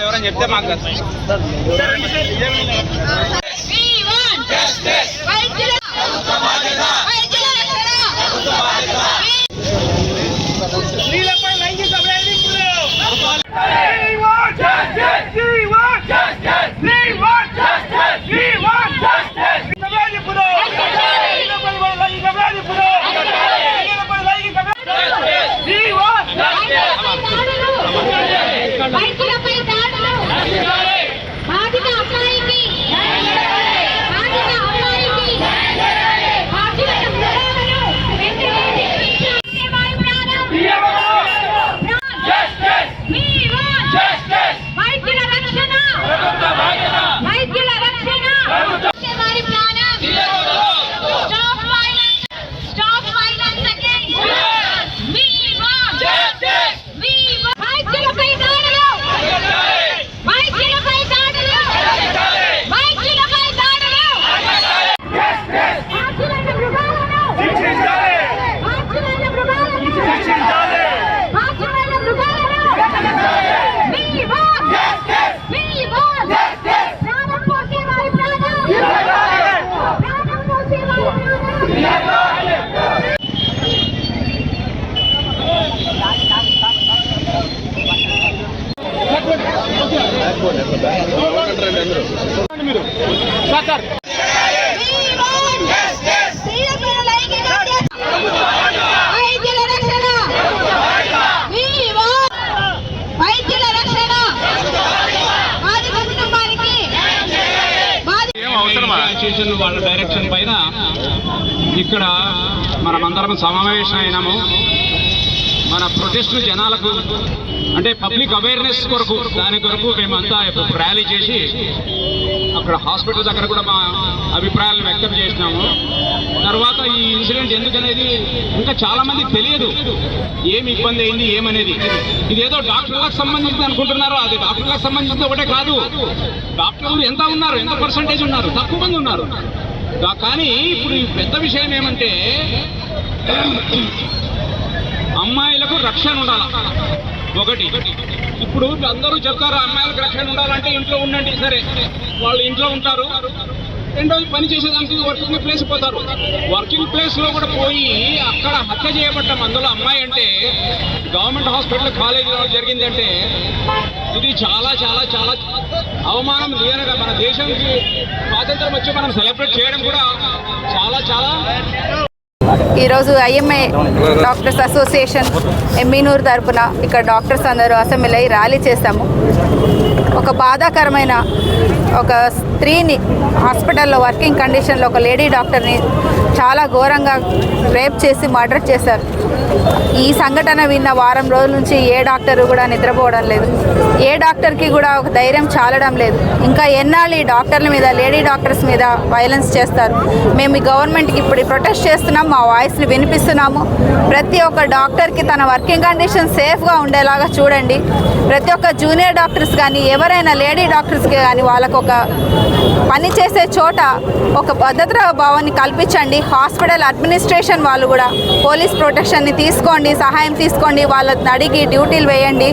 ఇప్పుడు ఎవరైనా చెప్తే మాకు తెలుసు. We want justice. వైద్యుల వైద్యుల రక్షణ. స్త్రీలపై లైంగిక వేధింపులు We want justice! అవసరమా? అసోసియేషన్ వాళ్ళ డైరెక్షన్ పైన ఇక్కడ మనమందరం సమావేశం అయినాము మన ప్రొటెస్ట్ జనాలకు అంటే పబ్లిక్ అవేర్నెస్ కొరకు దాని కొరకు మేమంతా ఇప్పుడు ర్యాలీ చేసి అక్కడ హాస్పిటల్ దగ్గర కూడా మా అభిప్రాయాలను వ్యక్తం చేసినాము. తర్వాత ఈ ఇన్సిడెంట్ ఎందుకనేది ఇంకా చాలా మంది తెలియదు. ఏమి ఇబ్బంది అయింది ఏమనేది. ఇదేదో డాక్టర్లకు సంబంధించింది అనుకుంటున్నారు అది డాక్టర్లకు సంబంధించింది ఒకటే కాదు. డాక్టర్లు ఎంత ఉన్నారు ఎంత పర్సంటేజ్ ఉన్నారు తక్కువ మంది ఉన్నారు. కానీ ఇప్పుడు ఈ పెద్ద విషయం ఏమంటే అమ్మాయిలకు రక్షణ ఉండాలి? ఒకటి. ఇప్పుడు అందరూ చెప్తారు అమ్మాయిలకు రక్షణ ఉండాలంటే ఇంట్లో ఉండండి. సరే వాళ్ళు ఇంట్లో ఉంటారు. రెండోది పని చేసేదానికి వర్కింగ్ ప్లేస్ పోతారు. వర్కింగ్ ప్లేస్లో కూడా పోయి అక్కడ హత్య చేయబడ్డం అందులో అమ్మాయి అంటే గవర్నమెంట్ హాస్పిటల్ కాలేజీలో జరిగింది అంటే ఇది చాలా చాలా చాలా అవమానం లేనగా మన దేశానికి స్వాతంత్రం వచ్చి మనం సెలబ్రేట్ చేయడం కూడా చాలా చాలా ఈరోజు ఐఎంఏ డాక్టర్స్ అసోసియేషన్ ఎమ్మినూరు తరపున ఇక్కడ డాక్టర్స్ అందరూ అసెంబ్లీ ర్యాలీ చేస్తాము ఒక బాధాకరమైన ఒక స్త్రీని హాస్పిటల్లో వర్కింగ్ కండిషన్లో ఒక లేడీ డాక్టర్ని చాలా ఘోరంగా రేప్ చేసి మర్డర్ చేశారు. ఈ సంఘటన విన్న వారం రోజుల నుంచి ఏ డాక్టరు కూడా నిద్రపోవడం లేదు. ఏ డాక్టర్కి కూడా ఒక ధైర్యం చాలడం లేదు. ఇంకా ఎన్నాళ్ళు ఈ డాక్టర్ల మీద లేడీ డాక్టర్స్ మీద వైలెన్స్ చేస్తారు? మేము ఈ గవర్నమెంట్కి ఇప్పుడు ప్రొటెస్ట్ చేస్తున్నాం మా వాయిస్ని వినిపిస్తున్నాము. ప్రతి ఒక్క డాక్టర్కి తన వర్కింగ్ కండిషన్ సేఫ్గా ఉండేలాగా చూడండి. ప్రతి ఒక్క జూనియర్ డాక్టర్స్ కానీ ఎవరైనా లేడీ డాక్టర్స్కి కానీ వాళ్ళకు ఒక పని చేసే చోట ఒక భద్రతా భావాన్ని కల్పించండి. హాస్పిటల్ అడ్మినిస్ట్రేషన్ వాళ్ళు కూడా పోలీస్ ప్రొటెక్షన్ని తీసుకోండి సహాయం తీసుకోండి వాళ్ళని అడిగి డ్యూటీలు వేయండి.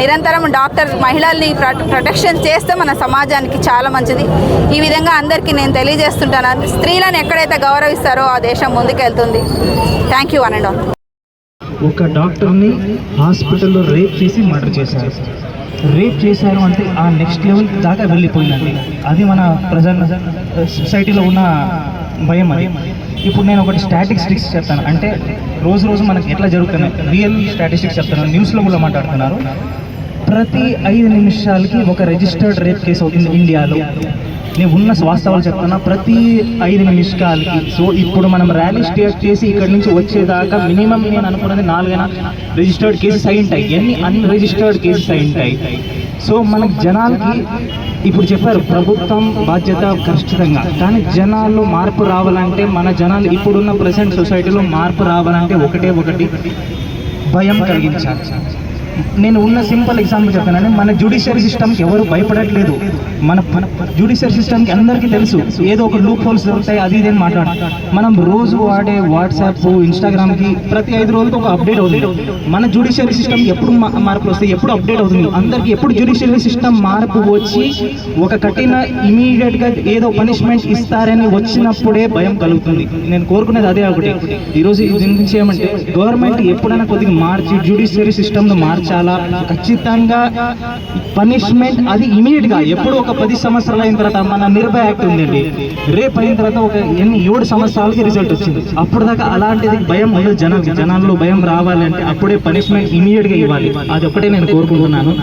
నిరంతరం డాక్టర్ మహిళల్ని ప్రొటెక్షన్ చేస్తే మన సమాజానికి చాలా మంచిది. ఈ విధంగా అందరికీ నేను తెలియజేస్తుంటాను. స్త్రీలను ఎక్కడైతే గౌరవిస్తారో ఆ దేశం ముందుకెళ్తుంది. థ్యాంక్ యూ అనండి ఒక డాక్టర్ని హాస్పిటల్లో రేప్ చేసి మర్డర్ చేశారు. రేప్ చేశారు అంటే ఆ నెక్స్ట్ లెవెల్ దాకా వెళ్ళిపోయిందండి. అది మన ప్రజెంట్ సొసైటీలో uh, ఉన్న భయం అది. ఇప్పుడు నేను ఒకటి స్టాటిస్టిక్స్ చెప్తాను. అంటే రోజు రోజు మనకి ఎట్లా జరుగుతున్నాయి? రియల్ స్టాటిస్టిక్స్ చెప్తాను. న్యూస్లో కూడా మాట్లాడుతున్నారు. ప్రతి ఐదు నిమిషాలకి ఒక రిజిస్టర్డ్ రేప్ కేసు అవుతుంది ఇండియాలో. నేను ఉన్న వాస్తవాలు చెప్తున్నా ప్రతి ఐదు నిమిషాలకి. సో ఇప్పుడు మనం ర్యాలీ స్టార్ట్ చేసి ఇక్కడ నుంచి వచ్చేదాకా మినిమం నేను అనుకున్నది నాలుగైనా రిజిస్టర్డ్ కేసెస్ అయి ఉంటాయి ఎన్ని అన్రిజిస్టర్డ్ కేసెస్ అయి ఉంటాయి సో మన జనాలకి ఇప్పుడు చెప్పారు ప్రభుత్వం బాధ్యత ఖచ్చితంగా. కానీ జనాల్లో మార్పు రావాలంటే మన జనాలు ఇప్పుడున్న ప్రజెంట్ సొసైటీలో మార్పు రావాలంటే ఒకటే ఒకటి భయం కలిగించాలి. నేను ఉన్న సింపుల్ ఎగ్జాంపుల్ చెప్పానండి మన జ్యుడిషియరీ సిస్టమ్కి ఎవరు భయపడట్లేదు. మన మన జ్యుడిషియరీ సిస్టమ్కి అందరికీ తెలుసు. ఏదో ఒక లూప్ హోల్స్ దొరుకుతాయి అది ఇది అని మాట్లాడు. మనం రోజు వాడే వాట్సాప్ ఇన్స్టాగ్రామ్కి ప్రతి ఐదు రోజులకు ఒక అప్డేట్ అవుతుంది. మన జ్యుడిషియరీ సిస్టమ్ ఎప్పుడు మార్పులు వస్తాయి ఎప్పుడు అప్డేట్ అవుతుంది. అందరికీ ఎప్పుడు జ్యుడిషియరీ సిస్టమ్ మార్పు వచ్చి ఒక కఠిన ఇమీడియట్గా ఏదో పనిష్మెంట్ ఇస్తారని వచ్చినప్పుడే భయం కలుగుతుంది. నేను కోరుకునేది అదే ఒకటి. ఈరోజు దీని గురించి ఏమంటే గవర్నమెంట్ ఎప్పుడైనా కొద్దిగా మార్చి జ్యుడిషియరీ సిస్టమ్ను చాలా ఖచ్చితంగా పనిష్మెంట్ అది ఇమీడియట్గా ఎప్పుడు ఒక పది సంవత్సరాలు అయిన తర్వాత మన నిర్భయ యాక్ట్ ఉందండి. రేపు అయిన తర్వాత ఒక ఎన్ని ఏడు సంవత్సరాలకి రిజల్ట్ వచ్చింది. అప్పుడు దాకా అలాంటిది భయం ఉండదు జనం జనాల్లో భయం రావాలంటే అప్పుడే పనిష్మెంట్ ఇమీడియట్గా ఇవ్వాలి. అది ఒకటే నేను కోరుకుంటున్నాను.